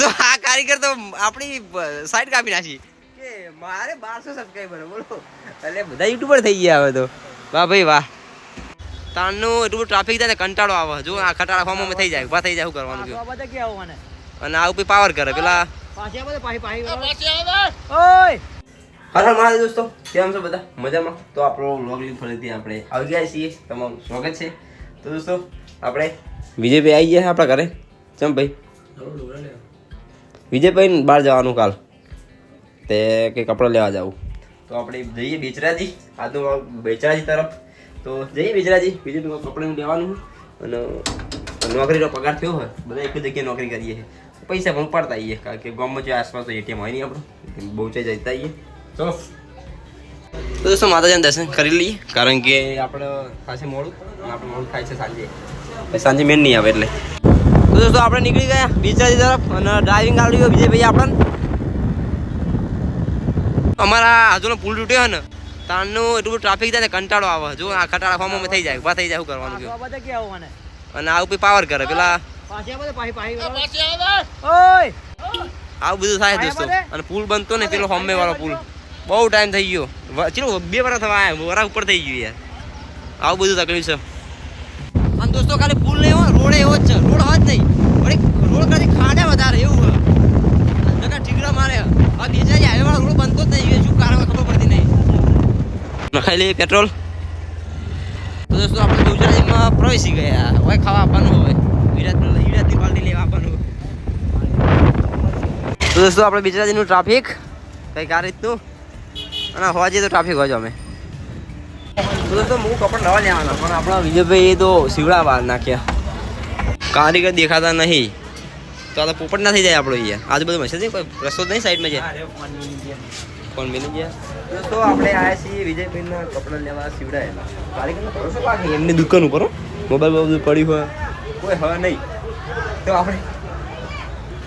તો આ કારીગર તો આપણી સાઈડ કાપી નાખી. કે મારે બારસો સબસ્ક્રાઈબર બોલો. એટલે બધા યુટ્યુબર થઈ ગયા હવે તો. વાહ ભાઈ વાહ. તારનું એટલું બધું ટ્રાફિક થાય ને કંટાળો આવે. જો આ ખટાળા ફોર્મમાં થઈ જાય. ઊભા થઈ જાય શું કરવાનું કયો બધા ક્યાં આવવાના અને આ ઉપર પાવર કરે પેલા. પાછી આવે પાછી પાછી ઓય! હર હર મહાદેવ દોસ્તો. કેમ છો બધા? મજામાં? તો આપણો વ્લોગ લીધ ફરીથી આપણે આવી ગયા છીએ. તમારું સ્વાગત છે. તો દોસ્તો આપણે વિજયભાઈ આવી ગયા આપણા ઘરે. ચમ ભાઈ? વિજયભાઈ બહાર જવાનું કાલ. તે કે કપડાં લેવા જવું. તો આપણે જઈએ બેચરાજી. આજનું બેચરાજી તરફ. તો જઈએ બેચરાજી. બીજું કપડાં લેવાનું અને નોકરીનો પગાર થયો હોય બધા એક જગ્યાએ નોકરી કરીએ છીએ. પૈસા પણ ઉપાડતા આવીએ કારણ કે ગામમાં જે આસપાસ એટીએમ હોય નહીં આપણું. બહુ જઈ જતા આવીએ. ચલો તો દોસ્તો માતાજીના દર્શન કરી લઈએ. કારણ કે આપણે પાસે મોડું અને આપણે મોડું થાય છે સાંજે. સાંજે મેન નહીં આવે એટલે. તો દોસ્તો આપણે નીકળી ગયા બીચાજી તરફ અને ડ્રાઇવિંગ આવડ્યું વિજય ભાઈ આપણને. અમારા હજુનો પુલ તૂટ્યો ને તારનું એટલું બધું ટ્રાફિક થાય ને કંટાળો આવે. જો આ ખટાળા ફોર્મમાં થઈ જાય ઊભા થઈ જાય કરવાનું આવવાના અને આવું પછી પાવર કરે પેલા આવે બધું થાય દોસ્તો. અને પુલ બનતો ને પેલો હોમે વાળો પુલ. બહુ ટાઈમ થઈ ગયો. ચલો બે વરા થવા વરા ઉપર થઈ ગયું યાર. આવું બધું તકલીફ છે. અને દોસ્તો ખાલી પુલ નહીં હોય રોડ એવો જ છે રોડ હોય જ નહીં વળી રોડ કરતી ખાડે વધારે એવું હોય જગા ઠીકરા મારે આ બીજા હાઈવે વાળો રોડ બનતો જ નહીં શું કારણ હોય ખબર પડતી નહીં નખાઈ લઈએ પેટ્રોલ. તો દોસ્તો, આપણે ગુજરાતીમાં પ્રવેશી ગયા. હોય ખાવા આપવાનું હોય વિરાટ વિરાટની પાર્ટી લેવા આપવાનું. તો દોસ્તો, આપણે બિજરાજીનું ટ્રાફિક કંઈક આ રીતનું. અને હોવા જઈએ તો ટ્રાફિક હોય અમે. તો દોસ્તો, હું કપડ નવા લેવાના, પણ આપણા વિજયભાઈ એ તો સીવડા બહાર નાખ્યા. કારીગર દેખાતા નહીં. તો આ તો પોપટ ના થઈ જાય આપણો અહીંયા. આજુબાજુ છે કોઈ રસ્તો નહીં સાઈડમાં છે કોણ મિલી ગયા. તો આપણે આવ્યા છીએ વિજયભાઈના કપડાં લેવા શિવડાયેલા કારીગરનો ભરોસો પાકે એમની દુકાન ઉપર મોબાઈલ બધું પડ્યું હોય. કોઈ હવે નહીં. તો આપણે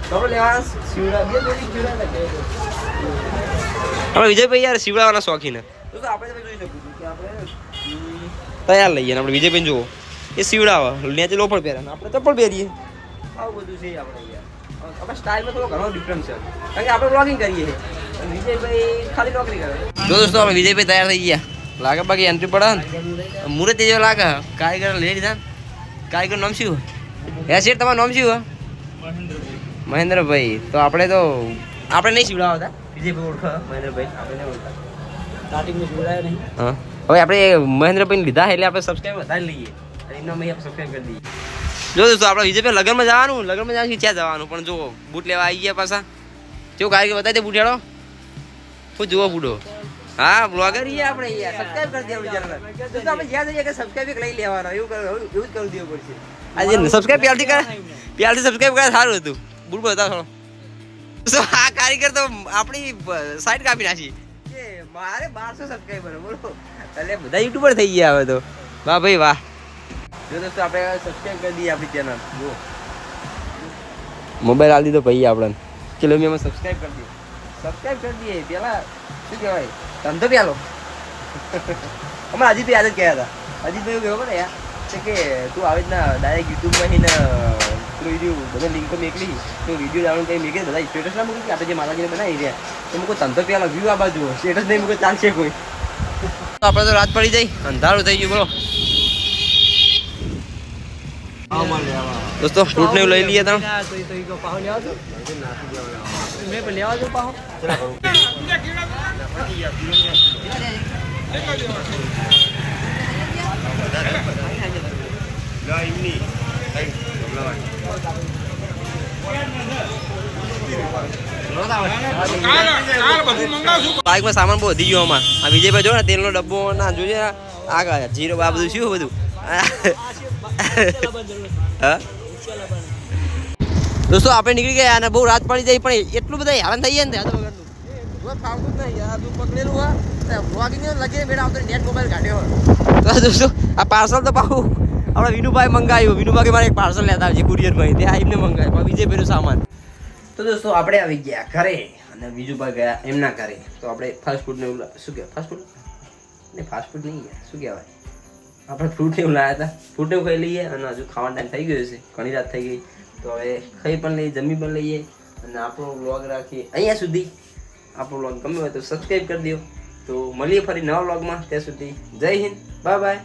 કપડાં લેવા સીવડાવીએ આપણે વિજયભાઈ યાર સીવડાવવાના શોખીન. તો આપણે તમે જોઈ શકું કે આપણે તૈયાર લઈએ આપણે વિજયભાઈ જુઓ એ સીવડાવે નેચે લોફળ પહેરે આપણે ચપ્પલ પહેરીએ. આવું બધું છે આપણે યાર. આપણે સ્ટાઇલમાં થોડો ઘણો ડિફરન્સ છે. કારણ કે આપણે બ્લોગિંગ કરીએ છીએ. વિજયભાઈ ખાલી નોકરી કરે. જો દોસ્તો આપણે વિજયભાઈ તૈયાર થઈ ગયા. લાગે બાકી એન્ટ્રી પડે ને. મુહૂર્ત જેવો લાગે. કારીગર લઈ લીધા કારીગર નામ શું? હે શેઠ તમારું નામ શું? મહેન્દ્રભાઈ. તો આપણે તો આપણે નહીં શિવડાવતા? વિજયભાઈ ઓળખો. મહેન્દ્રભાઈ આપણે નહીં ઓળખતા. સ્ટાર્ટિંગમાં નહીં. હા. હવે આપણે મહેન્દ્રભાઈ લીધા એટલે આપણે સબસ્ક્રાઈબ વધારે લઈએ. એનો અમે સબસ્ક્રાઈબ કરી દઈએ. જો દોસ્તો આપણે વિજયભાઈ લગ્નમાં જવાનું. લગ્નમાં જવાનું ક્યાં જવાનું. પણ જો બૂટ લેવા આવી ગયા પાછા. કેવું કારીગર બતાવી દે બૂટ હેડો શું જુઓ બુડો. હા બ્લોગર છીએ આપણે યાર સબસ્ક્રાઇબ કરી દેવું ચેનલ તો આપણે જ્યાં જઈએ કે સબસ્ક્રાઈબ લઈ લેવાનો. એવું કર એવું જ કરી દેવું પડશે. આજે સબસ્ક્રાઈબ પ્યાલથી કર પ્યાલથી સબસ્ક્રાઈબ કરે સારું હતું. બુડ બતાવો તો આ કારીગર તો આપણી સાઈડ કાપી નાખી. કે મારે બારસો સબસ્ક્રાઇબર બોલો. એટલે બધા યુટ્યુબર થઈ ગયા હવે તો. વાહ ભાઈ વાહ. જો દોસ્તો આપણે સબસ્ક્રાઇબ કરી દઈએ આપણી ચેનલ જો મોબાઈલ આલી દીધો ભાઈ આપણને. ચલો મેં સબસ્ક્રાઇબ કરી દઈએ. સબસ્ક્રાઈબ કરી દઈએ. પેલા શું કહેવાય? ધંધો પેલો. હમણાં અજીત યાદ જ કહ્યા હતા. અજીતભાઈ એવું કહેવું ને યાર કે તું આવી રીતના ડાયરેક્ટ યુટ્યુબમાં ને પેલું વીડિયો બધા લિંકો મેકલી તો વીડિયો ડાઉનલોડ કરી મેકલી બધા સ્ટેટસ ના મૂકી કે આપણે જે માતાજીને બનાવી રહ્યા તો મૂકો ધંધો પેલા વ્યૂ આ બાજુ સ્ટેટસ નહીં મૂકે ચાલશે કોઈ. આપણે તો રાત પડી જાય અંધારું થઈ ગયું બોલો. દોસ્તો ફ્રૂટ ને લઈ લઈએ તમે મેં પણ લેવા દો પાહો. બાઇકમાં સામાન બહુ વધી ગયો આમાં. આ વિજયભાઈ જો ને તેલનો ડબ્બો ના જોઈએ આગળ જીરો આ બધું શું બધું? હા? દોસ્તો, આપણે નીકળી ગયા અને બહુ રાત પડી જાય, પણ એટલું બધા હેરાન થઈ જાય ને ત્યાં વગરનું. દોસ્તો, આ પાર્સલ તો પાછું આપણે વિનુભાઈ મંગાવ્યું. વિનુભાઈ મારે પાર્સલ લેતા આવજે કુરિયરમાં. તે આ એમને મંગાવ્યું પેલું સામાન. તો દોસ્તો, આપણે આવી ગયા ઘરે અને બીજું ભાઈ ગયા એમના ઘરે. તો આપણે ફાસ્ટ ફૂડ ને એવું શું કહેવાય? ફાસ્ટ ફૂડ નહીં ફાસ્ટ ફૂડ નહીં શું કહેવાય? આપણે ફ્રૂટ એવું લાવ્યા હતા. ફ્રૂટ એવું ખાઈ લઈએ અને હજુ ખાવાનો ટાઈમ થઈ ગયો છે ઘણી રાત થઈ ગઈ. તો હવે ખાઈ પણ લઈએ જમી પણ લઈએ અને આપણો વ્લોગ રાખીએ. અહીંયા સુધી આપણો વ્લોગ ગમે હોય તો સબસ્ક્રાઈબ કરી દો તો મળીએ ફરી નવા વ્લોગમાં ત્યાં સુધી જય હિન્દ. Bye bye